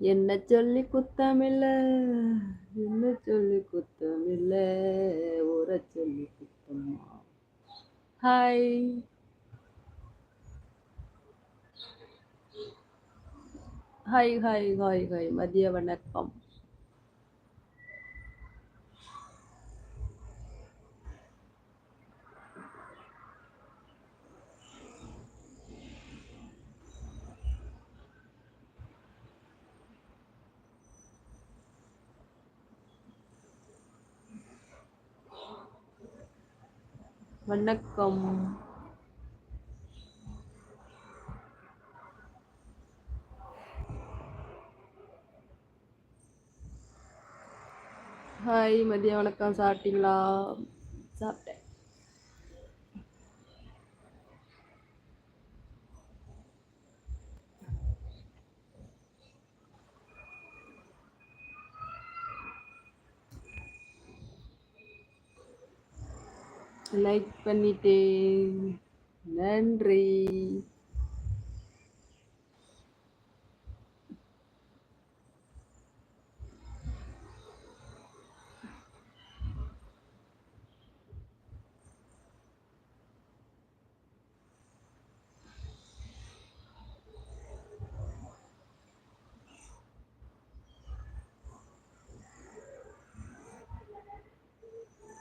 என்ன சொல்லி குத்தமில்ல? என்ன சொல்லி குத்தமில்ல? ஊற சொல்லி குத்தமா? Hi hi hi hi hi மதிய வணக்கம். வணக்கம். ஹாய் மதிய வணக்கம். சாப்பிட்டீங்களா? சாப்பிட்டேன். லைக் பண்ணிட்டேன். நன்றி.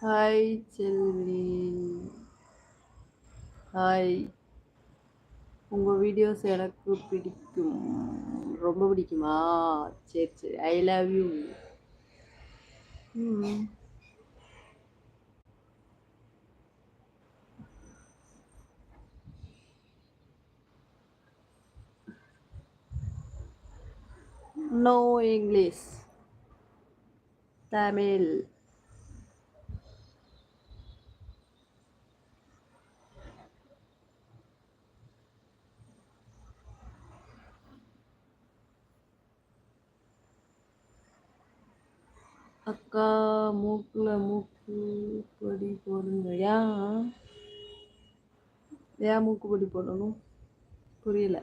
ஹாய் செல்வி. ஹாய் உங்கள் வீடியோஸ் எனக்கு பிடிக்கும். ரொம்ப பிடிக்குமா? சரி சரி. I love you no English Tamil மூக்கில் மூக்கு பொடி போடுங்க ஏன் ஏன் மூக்கு பொடி போடணும்? புரியல.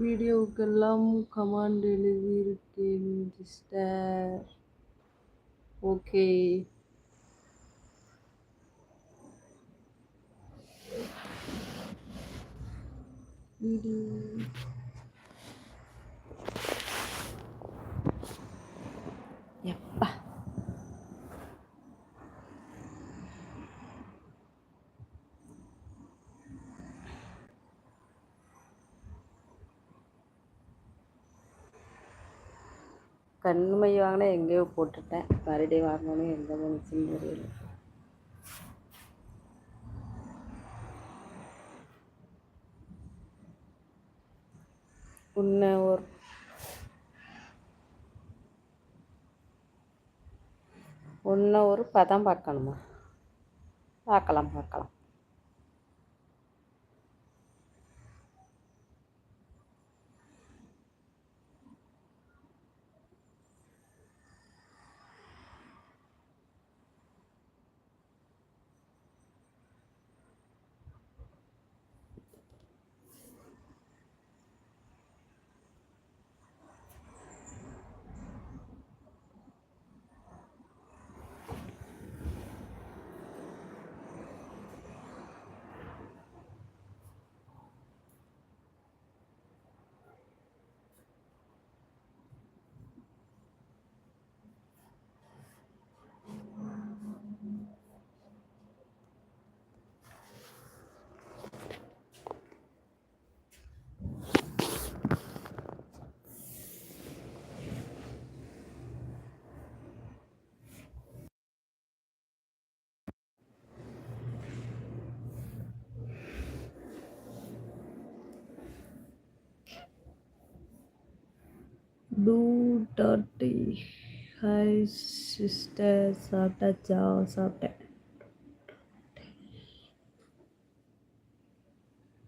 வீடியோவுக்கெல்லாம் கமாண்ட் எழுதியிருக்கேன் சிஸ்டர் ஓகே. இடி எப்பா. கண்மை வாங்கினா எங்கேயோ போட்டுட்டேன். மறுபடியும் வாங்கணும் எங்கே போணுச்சுன்னு தெரியல. உன்னை ஒரு ஒன்று ஒரு பதம் பார்க்கணுமா? பார்க்கலாம் பார்க்கலாம். டூ டாட்டி ஹாய் சிஸ்டர் சாப்பிட்டாச்சா சாப்பிட்டேன்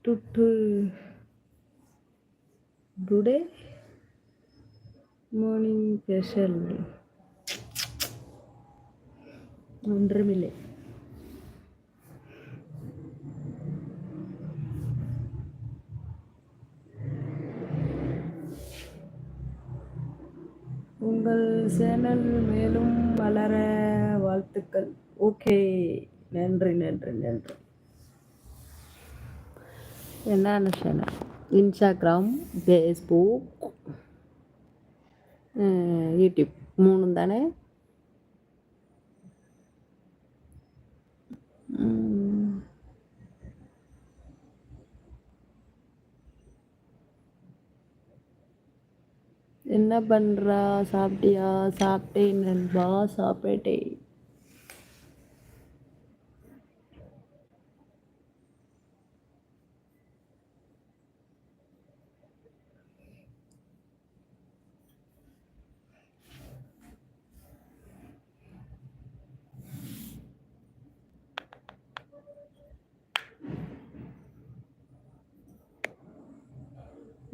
டுட்டு டுடே மார்னிங் ஸ்பெஷல் ஒன்றுமில்லை உங்கள் சேனல் மேலும் வளர வாழ்த்துக்கள். ஓகே. நன்றி நன்றி நன்றி. என்னென்ன சேனல் இன்ஸ்டாகிராம் ஃபேஸ்புக் யூடியூப் மூணு தானே? என்ன பண்ணுறா சாப்பிட்டியா? சாப்பிட்டேன் நண்பா சாப்பிட்டேன்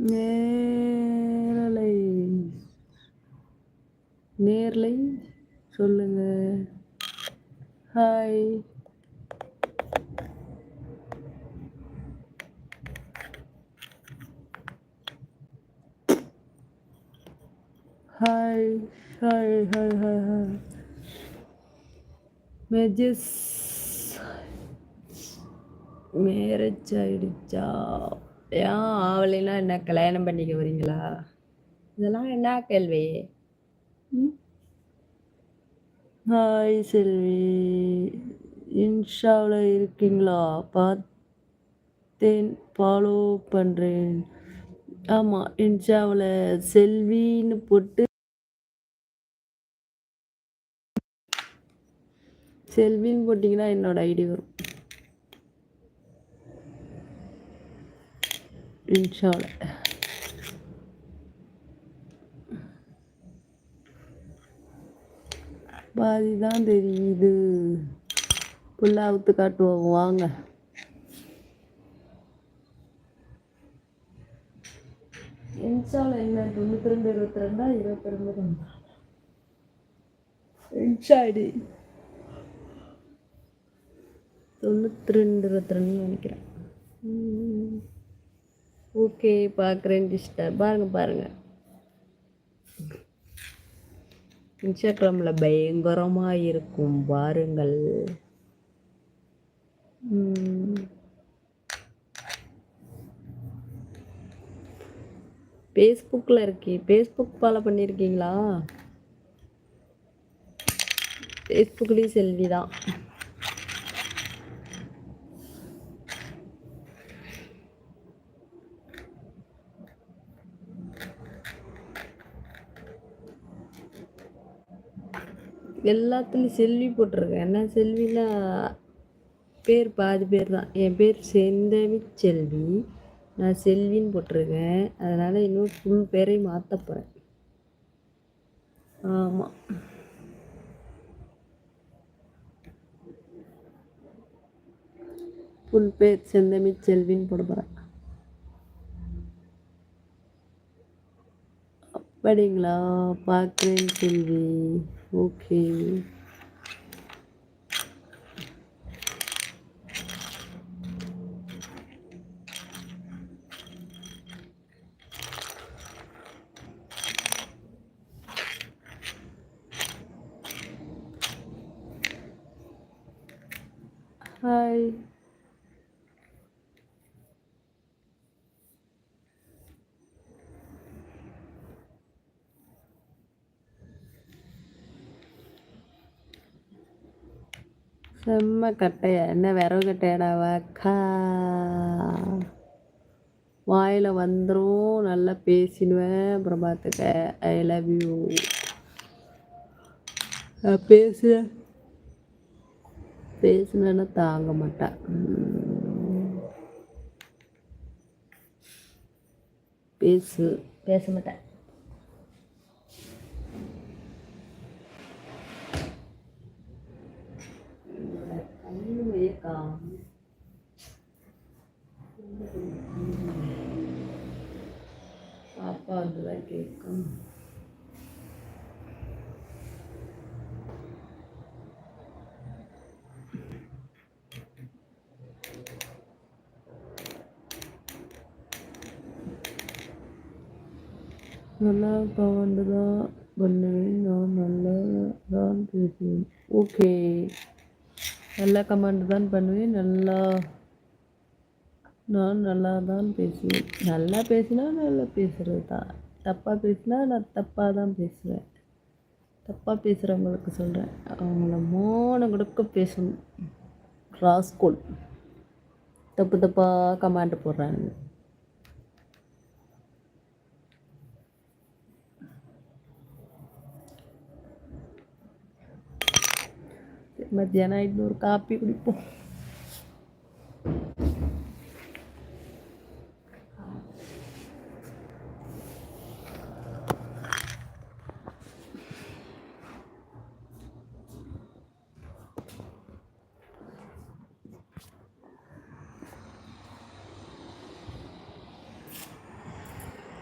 நேரலை நேர்லை சொல்லுங்க. Hi hi hi hi hi hi மெஜஸ் marriage ஆகிடுச்சா ஏன் ஆவலைன்னா என்ன கல்யாணம் பண்ணிக்க வரீங்களா இதெல்லாம் என்ன கேள்வி? ம்? ஹாய் செல்வி இன்ஷாவில் இருக்கீங்களா? பார்த்தேன் ஃபாலோ பண்ணுறேன் ஆமாம் இன்ஷாவில் செல்வின்னு போட்டு செல்வின்னு போட்டிங்கன்னா என்னோடய ஐடி வரும். இன்ஷாவில். பாதி தான் தெரியுது. ஃபுல்லாக அவுத்து காட்டுவோம் வாங்க. இன்ஷாவில் என்ன தொண்ணூற்றி ரெண்டு இருபத்தி ரெண்டா இருபத்தி ரெண்டு ரெண்டா இன்ஷா ஐடி தொண்ணூற்றி ரெண்டு இருபத்தி ரெண்டு நினைக்கிறேன் ஓகே பார்க்குறேன் சிஸ்டர் பாருங்கள் பாருங்கள் இன்ஸ்டாகிராமில் பயங்கரமாக இருக்கும் பாருங்கள். ஃபேஸ்புக்கில் இருக்கே ஃபேஸ்புக் ஃபாலோ பண்ணியிருக்கீங்களா ஃபேஸ்புக்லேயும் செல்வி தான் எல்லாத்துலேயும் செல்வி போட்டிருக்கேன். நான் செல்வியில் பேர் பாதி பேர் தான். என் பேர் செந்தவி செல்வி. நான் செல்வின்னு போட்டிருக்கேன். அதனால் இன்னும் ஃபுல் பேரையும் மாற்ற போகிறேன் ஆமாம் ஃபுல் பேர் செந்தமி செல்வின்னு போட போகிறேன் அப்படிங்களா? பார்க்குறேன் செல்வி. ஓகே ஹாய் செம்ம கட்டையா என்ன? விரவு கட்டையாடாவா அக்கா வாயில் வந்துடும் நல்லா பேசிடுவேன். அப்புறம் பார்த்துக்க. ஐ லவ் யூ பேசு. பேசுனேன்னா தாங்க மாட்டேன் பேசு. பேச மாட்டேன் இருக்கா? பாப்பா அதுதான் கேட்கும் நல்லா பவன் தான் பண்ணுவேன். நான் நல்லா தான் பேசுவேன். ஓகே நல்லா கமெண்ட் தான் பண்ணுவேன். நல்லா நான் நல்லா தான் பேசுவேன். நல்லா பேசினா நல்லா பேசுகிறது தான். தப்பாக பேசினா நான் தப்பாக தான் பேசுவேன். தப்பாக பேசுகிறவங்களுக்கு சொல்கிறேன் அவங்கள மோனம் கொடுக்க பேசணும். ராஸ்கோல் தப்பு தப்பாக கமாண்ட் போடுறாங்க மத்தியானம் ஆயிட்டு ஒரு காப்பி குடிப்போம்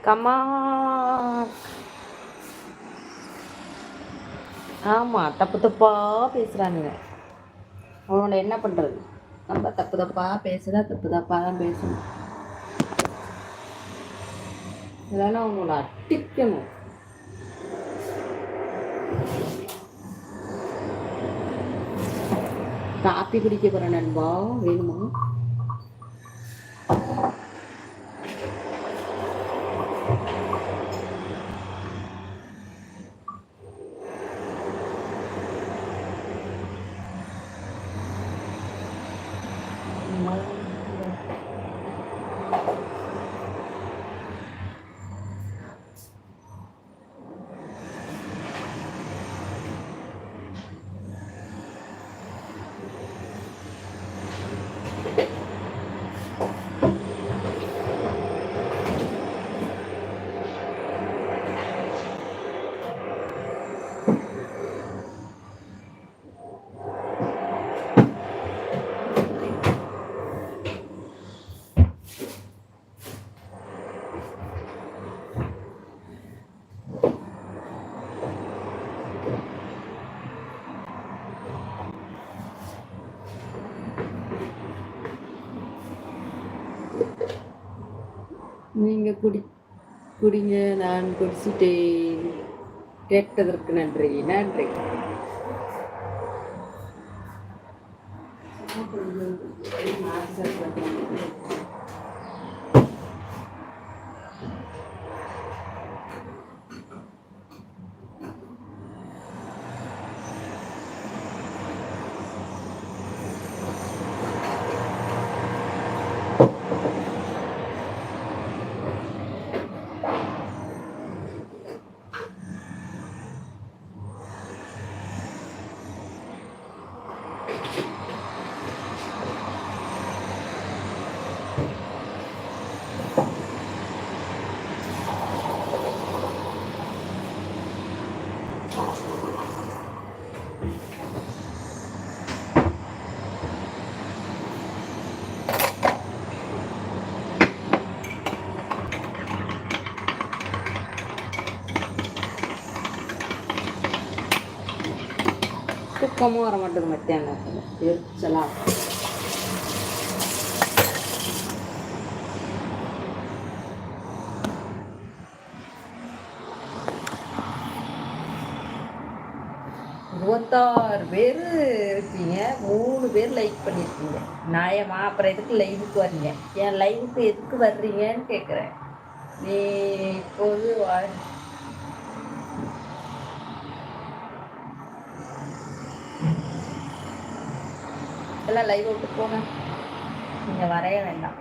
கம்மா ஆமாம் தப்பு தப்பாக பேசுகிறானுங்க அவனோட என்ன பண்ணுறது நம்ம தப்பு தப்பாக பேசுகிறா தப்பு தப்பாக தான் பேசணும். இல்லைன்னா அவங்கள அட்டிக்கணும் காப்பி குடிக்க போகிறேன் நண்பா வேணுமா? நீங்கள் குடி குடிங்க நான் குடிச்சிட்டேன். கேட்டதற்கு நன்றி நன்றி. தூக்கமும் வர மாட்டேங்குது மத்தியானம் எரிச்சலா இருபத்தாறு பேர் இருக்கீங்க. மூணு பேர் லைக் பண்ணியிருக்கீங்க நியாயமா? அப்புறம் எதுக்கு லைவுக்கு வர்றீங்க? என் லைவுக்கு எதுக்கு வர்றீங்கன்னு கேட்குறேன் நீ இப்போது எல்லாம் லைவ் விட்டு போங்க. நீங்கள் வரைய வேண்டாம்.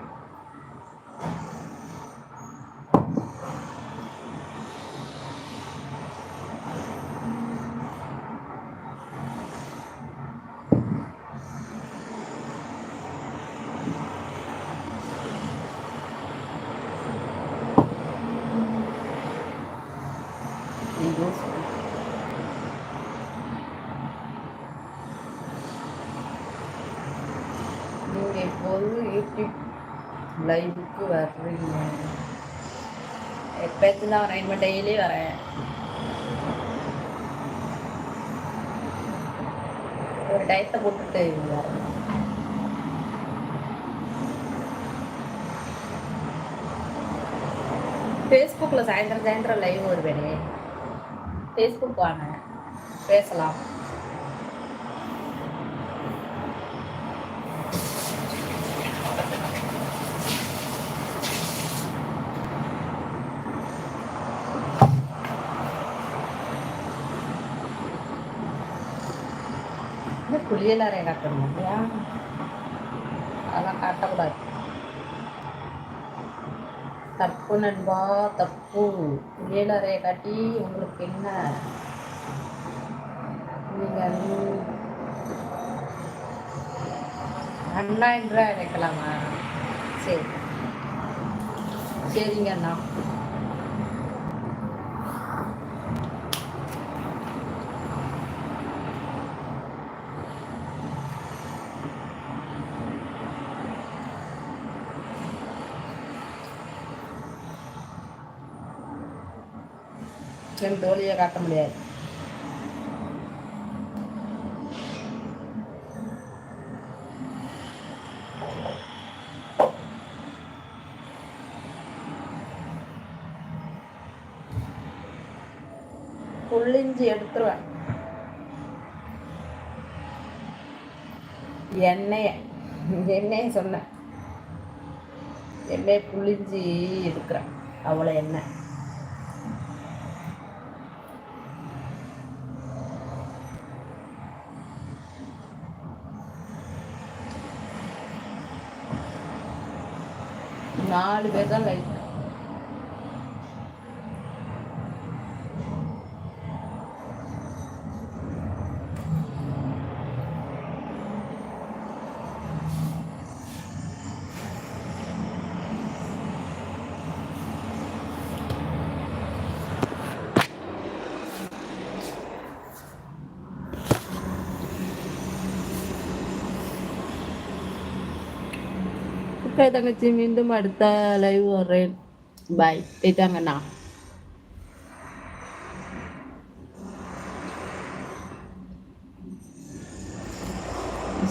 எப்போது யூடியூப் லைவுக்கு வர்றீங்க எப்பயாச்சும் வரேன். இனிமேல் டெய்லி வரேன். ஒரு டயத்தை போட்டுட்டு வரேன். ஃபேஸ்புக்கில் சாயந்தரம் சாயந்தரம் லைவ் வருவேனே. ஃபேஸ்புக் வாங்க. பேசலாம். இந்த குளியலாரே காட்டணும் இல்லையா அதெல்லாம் காட்டக்கூடாது தப்பு நண்பா தப்பு குளியலறையை காட்டி உங்களுக்கு என்ன நீங்கள் அண்ணா என்று அழைக்கலாமா சரி சரிங்க அண்ணா என் தோழியை காட்ட முடியாது. புள்ளிஞ்சி எடுத்துருவேன். எண்ணெய எண்ணெய சொன்னேன். எண்ணெய் புளிஞ்சி எடுக்கிறேன். அவ்வளோ எண்ணெய். நாலு பேர் தான் ஓகே தங்கச்சி மீண்டும் அடுத்த லைவ் வர்றேன். பாய் போயிட்டாங்கண்ணா.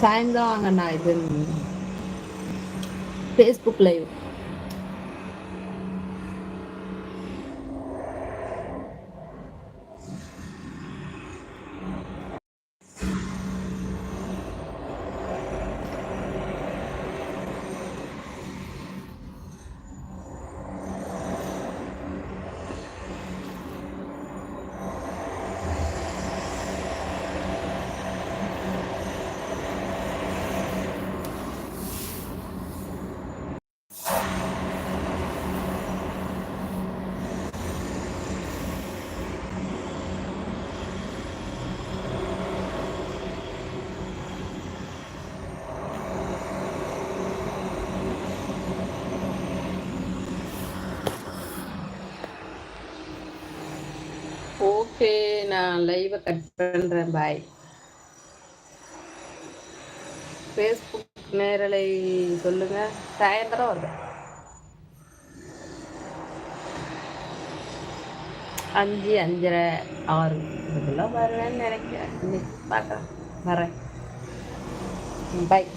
சாயந்தரம் வாங்கண்ணா இது. ஃபேஸ்புக் லைவ் ஓகே நான் லைவை கட் பண்ணுறேன் பாய் ஃபேஸ்புக் நேரலை சொல்லுங்க. சாயந்தரம் வருவேன். அஞ்சு அஞ்சரை ஆறு. இதுக்குள்ளே வருவேன்னு நினைக்கிறேன். பார்க்குறேன் வரேன். பாய்